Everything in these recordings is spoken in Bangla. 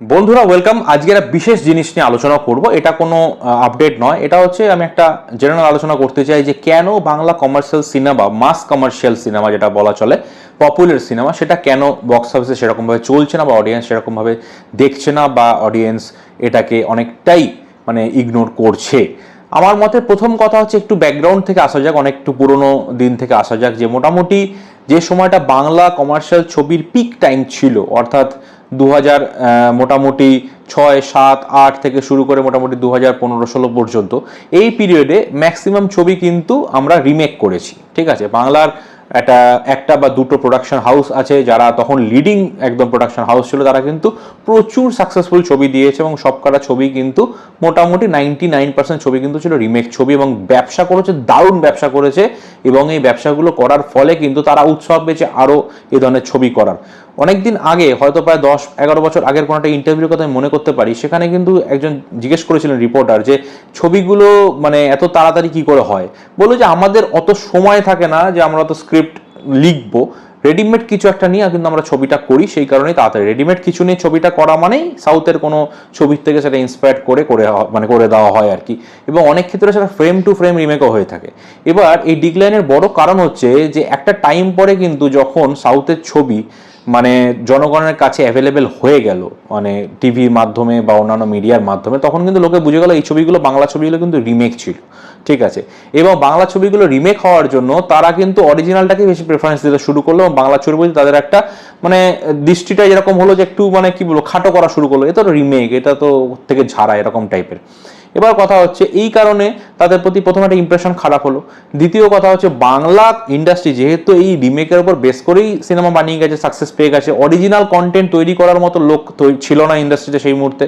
বন্ধুরা ওয়েলকাম আজকে একটা বিশেষ জিনিস নিয়ে আলোচনা করব। এটা কোনো আপডেট নয়। এটা হচ্ছে, আমি একটা জেনারেল আলোচনা করতে চাই যে কেন Bangla commercial cinema mass commercial cinema যেটা বলা চলে পপুলার সিনেমা সেটা কেন বক্স অফিসে সেরকমভাবে চলছে না বা অডিয়েন্স সেরকমভাবে দেখছে না বা অডিয়েন্স এটাকে অনেকটাই মানে ইগনোর করছে। আমার মতে প্রথম কথা হচ্ছে একটু ব্যাকগ্রাউন্ড থেকে আসা যাক, অনেক একটু পুরোনো দিন থেকে আসা যাক যে মোটামুটি যে সময়টা বাংলা কমার্শিয়াল ছবির পিক টাইম ছিল, অর্থাৎ দু হাজার মোটামুটি ছয়, সাত, আট থেকে শুরু করে মোটামুটি দু হাজার পনেরো ষোলো পর্যন্ত। এই পিরিয়ডে ম্যাক্সিমাম ছবি কিন্তু আমরা রিমেক করেছি। ঠিক আছে? বাংলার একটা একটা বা দুটো প্রোডাকশন হাউস আছে যারা তখন লিডিং একদম প্রোডাকশন হাউস ছিল, তারা কিন্তু প্রচুর সাকসেসফুল ছবি দিয়েছে এবং সবকটা ছবি কিন্তু মোটামুটি নাইনটি নাইন পার্সেন্ট ছবি কিন্তু ছিল রিমেক ছবি এবং ব্যবসা করেছে, দারুণ ব্যবসা করেছে এবং এই ব্যবসাগুলো করার ফলে কিন্তু তারা উৎসব পেয়েছে আরও এ ধরনের ছবি করার। অনেকদিন আগে, হয়তো প্রায় দশ, এগারো বছর আগের কোনো একটা ইন্টারভিউর কথা আমি মনে করতে পারি, সেখানে কিন্তু একজন জিজ্ঞেস করেছিলেন রিপোর্টার যে, ছবিগুলো মানে এত তাড়াতাড়ি কি করে হয়? বলল যে, আমাদের অত সময় থাকে না যে, আমরা অত লিখব। রেডিমেড কিছু একটা নিয়ে কিন্তু আমরা ছবিটা করি, সেই কারণে তাড়াতাড়ি। রেডিমেড কিছু নিয়ে ছবিটা করা মানেই সাউথের কোনো ছবির থেকে সেটা ইন্সপায়ার করে করে মানে করে দেওয়া হয় আর কি। এবং অনেক ক্ষেত্রে সেটা ফ্রেম টু ফ্রেম রিমেকও হয়ে থাকে। এবার এই ডিক্লাইনের বড় কারণ হচ্ছে যে একটা টাইম পরে কিন্তু যখন সাউথের ছবি মানে জনগণের কাছে অ্যাভেলেবেল হয়ে গেল মানে টিভির মাধ্যমে বা অন্যান্য মিডিয়ার মাধ্যমে, তখন কিন্তু লোকে বুঝে গেল এই ছবিগুলো, বাংলা ছবিগুলো কিন্তু রিমেক ছিল, ঠিক আছে? এবং বাংলা ছবিগুলো রিমেক হওয়ার জন্য তারা কিন্তু অরিজিনালটাকে বেশি প্রেফারেন্স দিতে শুরু করল এবং বাংলা ছবি বলতে তাদের একটা মানে দৃষ্টিটা এরকম হলো যে একটু মানে কি বলব, খাটো করা শুরু করল, এটা তো রিমেক এটা তো থেকে ঝাড়া এরকম টাইপের এবার কথা হচ্ছে এই কারণে তাদের প্রতি প্রথম একটা ইম্প্রেশন খারাপ হলো। দ্বিতীয় কথা হচ্ছে বাংলা ইন্ডাস্ট্রি যেহেতু এই রিমেকের উপর বেশ করেই সিনেমা বানিয়ে গেছে সাকসেস পেয়ে গেছে অরিজিনাল কন্টেন্ট তৈরি করার মতো লোক ছিল না ইন্ডাস্ট্রিতে সেই মুহূর্তে।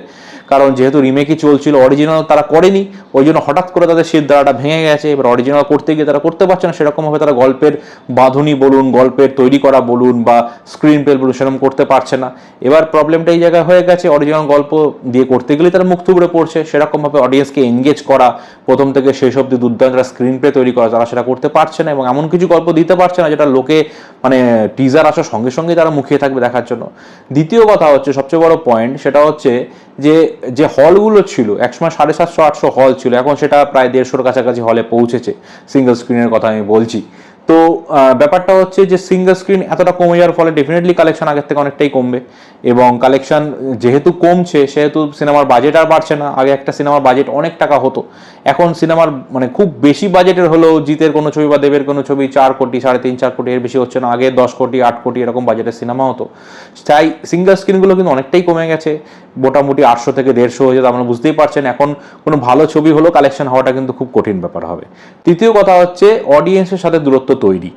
কারণ যেহেতু রিমেকই চলছিল অরিজিনাল তারা করেনি, ওই জন্য হঠাৎ করে তাদের শীত দ্বারাটা ভেঙে গেছে। এবার অরিজিনাল করতে গিয়ে তারা করতে পারছে না, সেরকমভাবে তারা গল্পের বাঁধুনি বলুন, গল্পের তৈরি করা বলুন বা স্ক্রিন প্লে বলুন, সেরকম করতে পারছে না। এবার প্রবলেমটা এই জায়গায় হয়ে গেছে অরিজিনাল গল্প দিয়ে করতে গেলে তারা মুখ থুবড়ে পড়ছে, সেরকমভাবে অডিয়েন্সকে এনগেজ করা, প্রথম থেকে শেষ অব্দি দুর্দান্ত স্ক্রিন প্লে তৈরি করা তারা সেটা করতে পারছে না এবং এমন কিছু গল্প দিতে পারছে না যেটা লোকে মানে টিজার আসার সঙ্গে সঙ্গে তারা মুখিয়ে থাকবে দেখার জন্য। দ্বিতীয় কথা হচ্ছে, সবচেয়ে বড় পয়েন্ট সেটা হচ্ছে যে যে হলগুলো ছিল, একসময় সাড়ে সাতশো, আটশো হল ছিল, এখন সেটা প্রায় দেড়শোর কাছাকাছি হলে পৌঁছেছে। সিঙ্গেল স্ক্রিনের কথা আমি বলছি। তো ব্যাপারটা হচ্ছে যে সিঙ্গেল স্ক্রিন এতটা কমে যাওয়ার ফলে ডেফিনেটলি কালেকশন আগের থেকে অনেকটাই কমবে। এবং কালেকশন যেহেতু কমছে, সেহেতু সিনেমার বাজেট আর বাড়ছে না। আগে একটা সিনেমার বাজেট অনেক টাকা হতো। এখন সিনেমার মানে খুব বেশি বাজেটের হলেও জিতের কোনো ছবি বা দেবের কোনো ছবি চার কোটি, সাড়ে তিন, চার কোটি এর বেশি হচ্ছে না। আগে দশ কোটি, আট কোটি এরকম বাজেটের সিনেমা হতো। তাই সিঙ্গেল স্ক্রিনগুলো কিন্তু অনেকটাই কমে গেছে। মোটামুটি আটশো থেকে দেড়শো হয়ে যেতে, আপনারা বুঝতেই পারছেন। এখন কোনো ভালো ছবি হলেও কালেকশন হওয়াটা কিন্তু খুব কঠিন ব্যাপার হবে। তৃতীয় কথা হচ্ছে অডিয়েন্সের সাথে দূরত্ব তৈরি।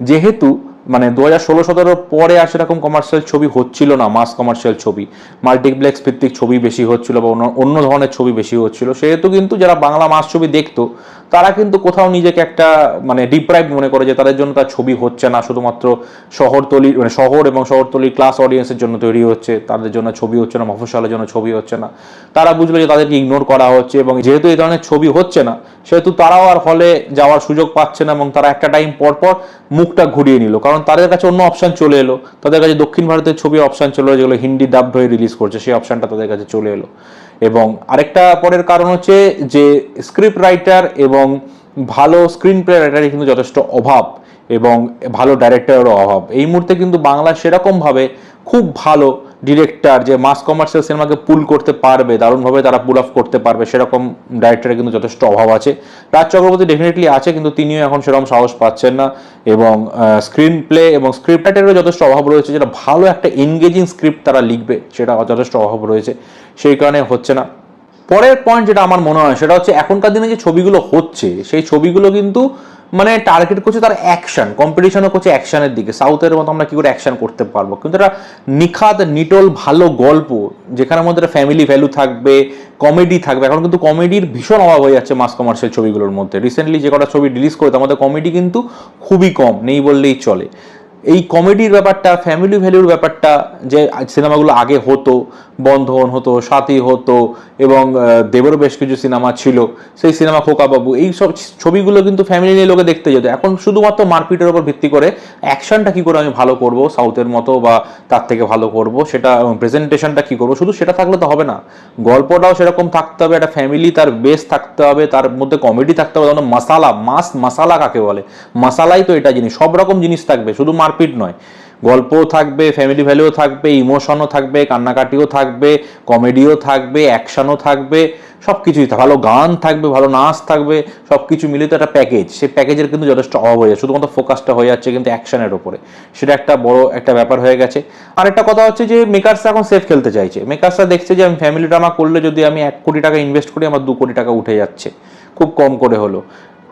যেহেতু মানে দু হাজার ষোলো সতেরোর পরে আর সেরকম কমার্শিয়াল ছবি হচ্ছিল না মাস কমার্শিয়াল ছবি। মাল্টিপ্লেক্স ভিত্তিক ছবি বেশি হচ্ছিল বা অন্য- ধরনের ছবি বেশি হচ্ছিল। সেহেতু কিন্তু যারা বাংলা মাস ছবি দেখতো, তারা কিন্তু কোথাও নিজেকে একটা মানে ডিপ্রাইভ মনে করে যে তাদের জন্য তার ছবি হচ্ছে না। শুধুমাত্র শহরতলি মানে শহর এবং শহরতলির ক্লাস অডিয়েন্সের জন্য তৈরি হচ্ছে, তাদের জন্য ছবি হচ্ছে না, মফস্বলের জন্য ছবি হচ্ছে না। তারা বুঝলো যে তাদেরকে ইগনোর করা হচ্ছে এবং যেহেতু এই ধরনের ছবি হচ্ছে না, সেহেতু তারাও আর হলে যাওয়ার সুযোগ পাচ্ছে না এবং তারা একটা টাইম পর পর মুখটা ঘুরিয়ে নিল। কারণ তাদের কাছে অন্য অপশান চলে এলো। তাদের কাছে দক্ষিণ ভারতের ছবি অপশন চলে এলো, যেগুলো হিন্দি ডাবড হয়ে রিলিজ করছে, সেই অপশানটা তাদের কাছে চলে এলো। এবং আরেকটা পরের কারণ হচ্ছে যে স্ক্রিপ্ট রাইটার এবং ভালো স্ক্রিন প্লে রাইটারের কিন্তু যথেষ্ট অভাব এবং ভালো ডাইরেক্টরেরও অভাব। এই মুহূর্তে কিন্তু বাংলা সেরকমভাবে খুব ভালো ডিরেক্টর যে মাস কমার্শিয়াল সিনেমাকে পুল করতে পারবে, দারুণভাবে তারা পুল অফ করতে পারবে, সেরকম ডাইরেক্টরের কিন্তু যথেষ্ট অভাব আছে। রাজ চক্রবর্তী ডেফিনেটলি আছে, কিন্তু তিনিও এখন সেরকম সাহস পাচ্ছেন না। এবং স্ক্রিন প্লে এবং স্ক্রিপ্ট রাইটারেরও যথেষ্ট অভাব রয়েছে, যেটা ভালো একটা এনগেজিং স্ক্রিপ্ট তারা লিখবে, সেটা যথেষ্ট অভাব রয়েছে। সেই কারণে হচ্ছে না। পরের পয়েন্ট যেটা আমার মনে হয়, সেটা হচ্ছে এখনকার দিনে যে ছবিগুলো হচ্ছে, সেই ছবিগুলো কিন্তু মানে টার্গেট করছে তার অ্যাকশন কম্পিটিশনও করছে অ্যাকশনের দিকে। সাউথের মতো আমরা কি করে অ্যাকশন করতে পারব? কিন্তু এটা নিখাত, নিটল, ভালো গল্প, যেখানের মধ্যে একটা ফ্যামিলি ভ্যালু থাকবে কমেডি থাকবে। এখন কিন্তু কমেডির ভীষণ অভাব হয়ে যাচ্ছে মাস কমার্শিয়াল ছবিগুলোর মধ্যে। রিসেন্টলি যে কটা ছবি রিলিজ করে তার মধ্যে কমেডি কিন্তু খুবই কম, নেই বললেই চলে। এই কমেডির ব্যাপারটা ফ্যামিলি ভ্যালুর ব্যাপারটা, যে সিনেমাগুলো আগে হতো, বন্ধন হতো, সাথী হতো, এবং দেবেরও বেশ কিছু সিনেমা ছিল, সেই সিনেমা খোকাবাবু, এই সব ছবিগুলো কিন্তু ফ্যামিলি নিয়ে লোকে দেখতে যেত। এখন শুধুমাত্র মারপিটের উপর ভিত্তি করে অ্যাকশনটা কি করে আমি ভালো করব সাউথের মতো বা তার থেকে ভালো করব, সেটা প্রেজেন্টেশনটা কী করব, শুধু সেটা থাকলে তো হবে না। গল্পটাও সেরকম থাকতে হবে, একটা ফ্যামিলি তার বেস থাকতে হবে, তার মধ্যে কমেডি থাকতে হবে যেমন মশালা মাস মশালা কাকে বলে? মশালাই তো এটা জিনিস, সব রকম জিনিস থাকবে, শুধু মারপিট নয়। গল্পও থাকবে ফ্যামিলি ভ্যালুও থাকবে ইমোশনও থাকবে, কান্নাকাটিও থাকবে কমেডিও থাকবে অ্যাকশনও থাকবে সব কিছুই ভালো গান থাকবে, ভালো নাচ থাকবে সব কিছু মিলিত একটা প্যাকেজ সেই প্যাকেজের কিন্তু যথেষ্ট অভাব হয়ে যাচ্ছে। শুধুমাত্র ফোকাসটা হয়ে যাচ্ছে কিন্তু অ্যাকশনের ওপরে সেটা একটা বড় একটা ব্যাপার হয়ে গেছে। আর একটা কথা হচ্ছে যে মেকার্সরা এখন সেফ খেলতে চাইছে। মেকার্সরা দেখছে যে আমি ফ্যামিলি ড্রামা করলে যদি আমি এক কোটি টাকা ইনভেস্ট করি, আমার দু কোটি টাকা উঠে যাচ্ছে। খুব কম করে হলো।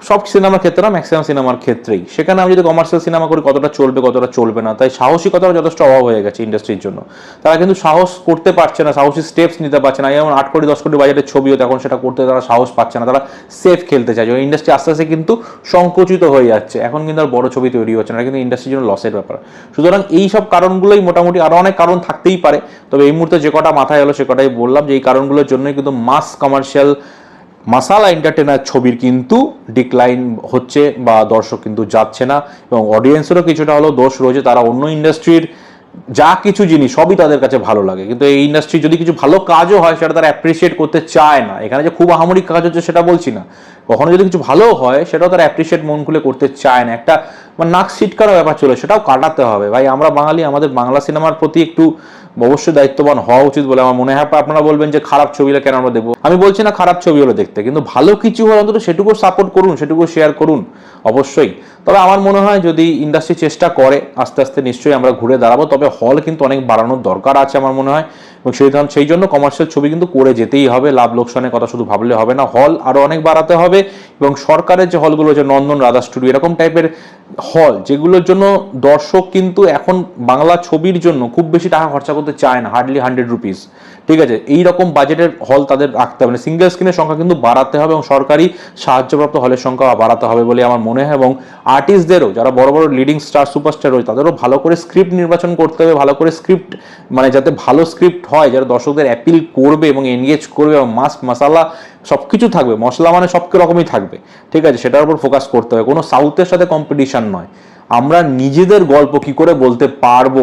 সব সিনেমার ক্ষেত্রে না ম্যাক্সিমাম সিনেমার ক্ষেত্রেই। সেখানে আমি যদি কমার্শিয়াল সিনেমা করি, কতটা চলবে কতটা চলবে না, তাই সাহসিকতার যথেষ্ট অভাব হয়ে গেছে ইন্ডাস্ট্রির জন্য। তারা কিন্তু সাহস করতে পারছে না, সাহসী স্টেপস নিতে পারছে না। যেমন আট কোটি, দশ কোটি বাজেটের ছবিও তখন সেটা করতে তারা সাহস পাচ্ছে না। তারা সেফ খেলতে চাইছে ইন্ডাস্ট্রি আস্তে আস্তে কিন্তু সংকুচিত হয়ে যাচ্ছে। এখন কিন্তু আর বড় ছবি তৈরি হচ্ছে না। কিন্তু ইন্ডাস্ট্রির জন্য লসের ব্যাপার। সুতরাং এই সব কারণগুলোই মোটামুটি আরও অনেক কারণ থাকতেই পারে। তবে এই মুহূর্তে যে কটা মাথায় এলো, সে কটাই বললাম যে এই কারণগুলোর জন্যই কিন্তু মাস কমার্শিয়াল মাসালা এন্টারটেনার ছবির কিন্তু ডিক্লাইন হচ্ছে বা দর্শক কিন্তু যাচ্ছে না এবং অডিয়েন্সেরও কিছুটা হলেও দোষ রয়েছে। তারা অন্য ইন্ডাস্ট্রির যা কিছু জিনিস সবই তাদের কাছে ভালো লাগে। কিন্তু এই ইন্ডাস্ট্রি যদি কিছু ভালো কাজও হয়, সেটা তারা অ্যাপ্রিসিয়েট করতে চায় না। এখানে যে খুব আহামরি কাজ হচ্ছে সেটা বলছি না। কখনো যদি কিছু ভালো হয়, সেটাও তারা অ্যাপ্রিসিয়েট মন খুলে করতে চায় না। একটা মানে নাক সিটকারও ব্যাপার চলে, সেটাও কাটাতে হবে। ভাই, আমরা বাঙালি, আমাদের বাংলা সিনেমার প্রতি একটু অবশ্যই দায়িত্ববান হওয়া উচিত বলে আমার মনে হয়। আপনারা বলবেন যে খারাপ ছবিটা কেন আমরা দেখব? আমি বলছি না খারাপ ছবি হলো দেখতে, কিন্তু ভালো কিছু হলে অন্তত সেটুকু সাপোর্ট করুন, সেটুকু শেয়ার করুন, অবশ্যই। তবে আমার মনে হয় যদি ইন্ডাস্ট্রি চেষ্টা করে, আস্তে আস্তে নিশ্চয়ই আমরা ঘুরে দাঁড়াবো, তবে হল কিন্তু অনেক বাড়ানোর দরকার আছে আমার মনে হয়। এবং সেই ধরনের সেই জন্য কমার্শিয়াল ছবি কিন্তু করে যেতেই হবে, লাভ লোকসানের কথা শুধু ভাবলে হবে না। হল আরও অনেক বাড়াতে হবে, এবং সরকারের যে হলগুলো যে নন্দন রাধা স্টুডিও এরকম টাইপের হল যেগুলোর জন্য দর্শক কিন্তু এখন বাংলা ছবির জন্য খুব বেশি টাকা খরচা চায় না হার্ডলি হান্ড্রেড রুপিস ঠিক আছে? এই রকম বাজেটের হল তাদের রাখতে হবে। সিঙ্গেল স্ক্রিনের সংখ্যা কিন্তু বাড়াতে হবে এবং সরকারি সাহায্যপ্রাপ্ত হলের সংখ্যা বাড়াতে হবে বলে আমার মনে হয় এবং আর্টিস্টদেরও যারা বড় বড় লিডিং স্টার সুপারস্টার রয়েছে, তাদেরও ভালো করে স্ক্রিপ্ট নির্বাচন করতে হবে, ভালো করে স্ক্রিপ্ট মানে যাতে ভালো স্ক্রিপ্ট হয়, যারা দর্শকদের অ্যাপিল করবে এবং এনগেজ করবে এবং মাস্ক মশালা সব কিছু থাকবে, মশলা মানে সব রকমই থাকবে। ঠিক আছে? সেটার উপর ফোকাস করতে হবে। কোনো সাউথের সাথে কম্পিটিশন নয়। আমরা নিজেদের গল্প কি করে বলতে পারব?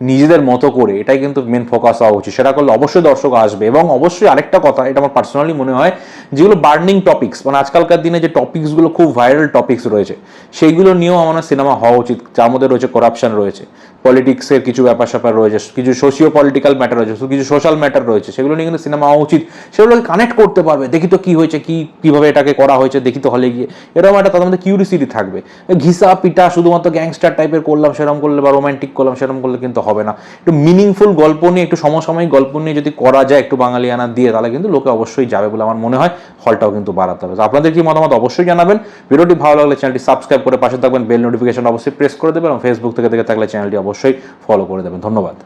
নিজেদের মতো করে, এটাই কিন্তু মেন ফোকাস হওয়া উচিত। সেটা করলে অবশ্যই দর্শক আসবে এবং অবশ্যই আরেকটা কথা, এটা আমার পার্সোনালি মনে হয়, যেগুলো বার্নিং টপিক্স মানে আজকালকার দিনে যে টপিক্সগুলো খুব ভাইরাল টপিক্স রয়েছে, সেইগুলো নিয়েও আমার সিনেমা হওয়া উচিত। যার মধ্যে রয়েছে করাপশন রয়েছে পলিটিক্সের কিছু ব্যাপার স্যাপার রয়েছে, কিছু সোশিও পলিটিক্যাল ম্যাটার রয়েছে, কিছু সোশ্যাল ম্যাটার রয়েছে, সেগুলো নিয়ে কিন্তু সিনেমা হওয়া উচিত। সেগুলোকে কানেক্ট করতে পারবে, দেখি তো কি হয়েছে, কি, কীভাবে এটাকে করা হয়েছে, দেখি তো হলে গিয়ে। এরকম একটা তাদের মধ্যে কিউরিসিটি থাকবে। ঘিসা পিটা শুধুমাত্র গ্যাংস্টার টাইপের করলাম সেরকম করলে বা রোমান্টিক করলাম সেরকম করলে কিন্তু হবে না। একটু মিনিংফুল গল্প নিয়ে, একটু সমসাময়িক গল্প নিয়ে যদি করা যায়, একটু বাঙালিয়ানা দিয়ে, তাহলে কিন্তু লোকে অবশ্যই যাবে বলে আমার মনে হয় হলটাও কিন্তু বাড়াতে হবে। আপনাদের কি মতামত অবশ্যই জানাবেন। ভিডিওটি ভালো লাগলে চ্যানেলটি সাবস্ক্রাইব করে পাশে থাকবেন। বেল নোটিফিকেশন অবশ্যই প্রেস করে দেবেন এবং ফেসবুক থেকে দেখে থাকলে চ্যানেলটি অবশ্যই ফলো করে দেবেন। ধন্যবাদ।